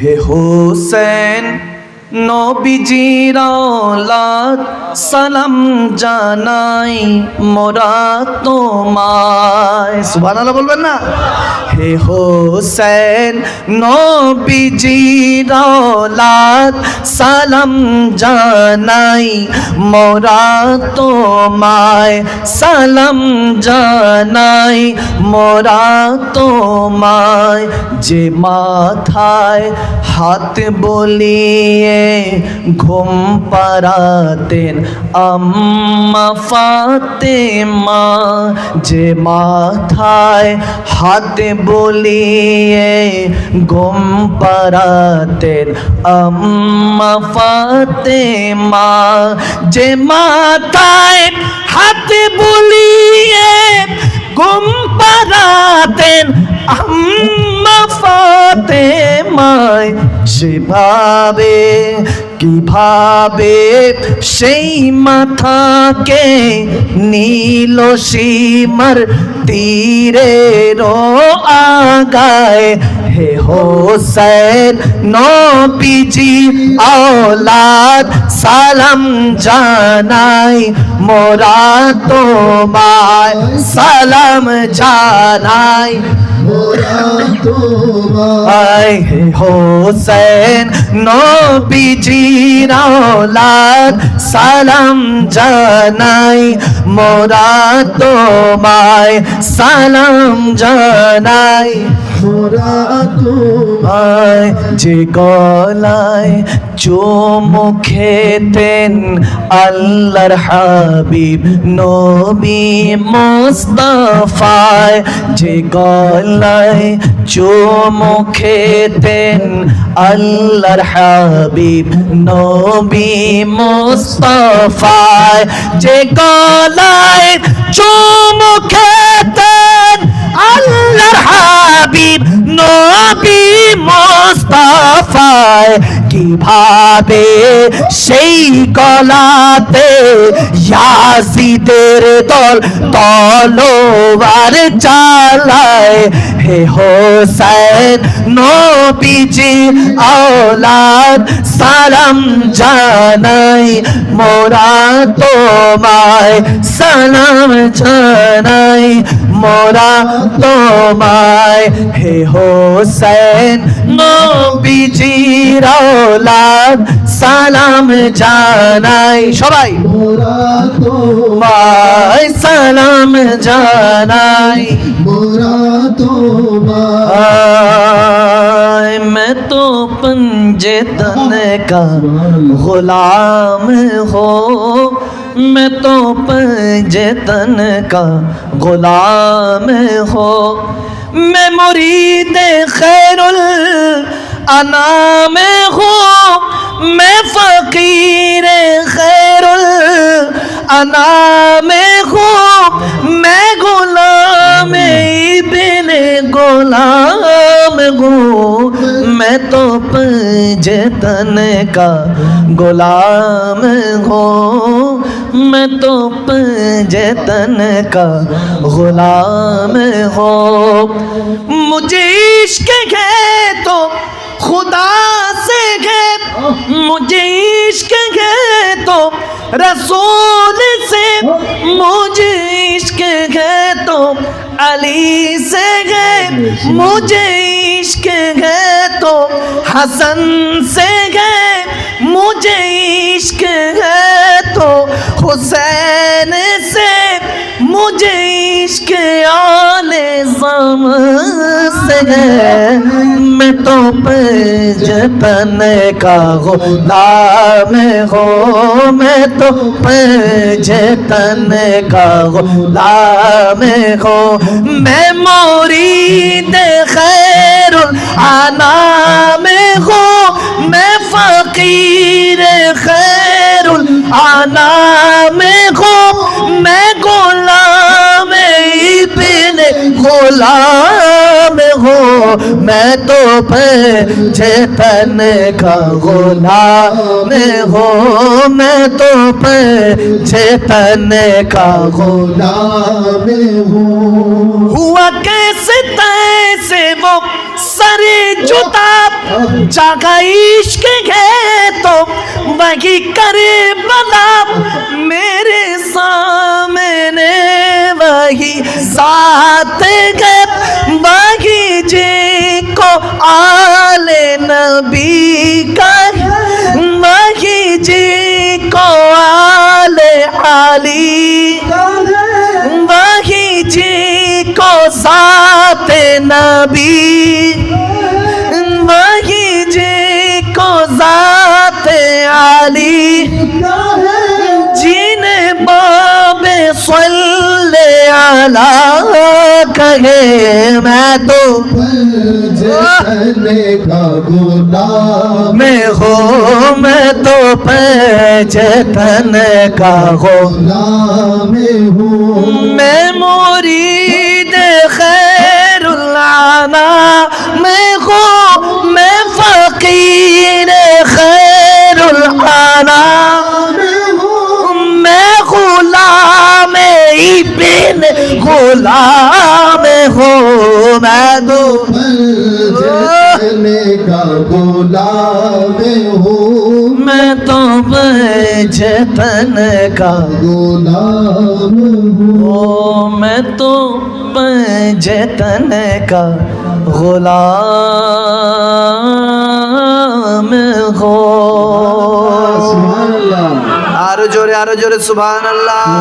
হে হোসেন নবীজির সালাম জানাই মোরা তোমায়। সুবহানাল্লাহ বলবেন না? হে হোসেন নবীজির সালাম জানাই মোরা তোমায়। সালাম জানাই মোরা তোমায়। যে মাথায় হাত বলিয়ে ঘুম পারাতেন আম্মা ফাতেমা। যে মাথায় হাত বলিয়ে ঘুম পারাতেন আম্মা ফাতেমা। যে মাথায় হাত বলিয়ে ঘুম পারাতেন আম্মা ফাতেমায়। যেভাবে কীভাবে সেই মাথাকে নীল সীমার তীরে রো আগায়? হে হোসেন নবীজি, আওলাদ সালাম জানাই, মোরা তোমায় সালাম জানাই। তোমায় হোসেন নবীজির ওলাদ সালাম জানাই মোরা তোমায় সালাম জানাই। আয় যে গলায় চুমু খেতেন আল্লাহর হাবিব, নবী মোস্তফায় যে গলায় চুমু খেতেন আল্লাহর হাবিব, নবী মোস্তফায় যে গলায় চুমু হাবিব নবী মোস্তফায়। কীভাবে সেই গলাতে ইয়াজিদের দল তলোয়ার চালায়? হে হোসেন নবীজি আওলাদ সালাম জানাই। মোরা তোমায় সালাম জানাই। মোরা তোমায় হে হোসেন নবীজি আওলাদ সালাম জানাই। সবাই। মোরা তোমায় সালাম জানাই। মোরা তোমায় جتن کا غلام ہو، میں تو جتن کا غلام ہو۔ میں مرید خیر الانام ہو، میں فقیر خیر الانام ہو۔ میں غلام ابن غلام ہو۔ جتن کا غلام ہو میں تو جتن کا غلام ہو مجھے عشق ہے تو خدا سے ہے۔ مجھے عشق ہے تو رسول سے۔ مجھے عشق ہے تو علی سے ہے۔ مجھے عشق ہے حسن سے ہے، مجھے عشق ہے تو حسین سے، مجھے عشق آل زم سے ہے۔ میں تو پجتن کا غلام ہو میں تو پجتن کا غلام ہو میں مورید خیر आनाम हो मैं फकीर खैरुल आनाम हो मैं गुलाम इब्न गुलाम हो मैं तो चेतन का गुलाम हो मैं तो चेतन का गुलाम हुआ سے وہ سر جتا جاگا عشق ہے تو وہی کرے بلا میرے سامنے وہی ذات ہے وہی جی کو آل نبی کا وہی جی کو آل علی کا نبی وہی جی کو ذات عالی جن باب صلی علی کہے میں تو۔ میں ہو میں تو پیچتن کا غلام میں ہوں۔ میں गुलाम हो मैं तो का गुलाम हो मैं तो जतन का गुलाम हो मैं तो जतन का गुलाम हो आरो जोरे आरो जोरे सुबह अल्लाह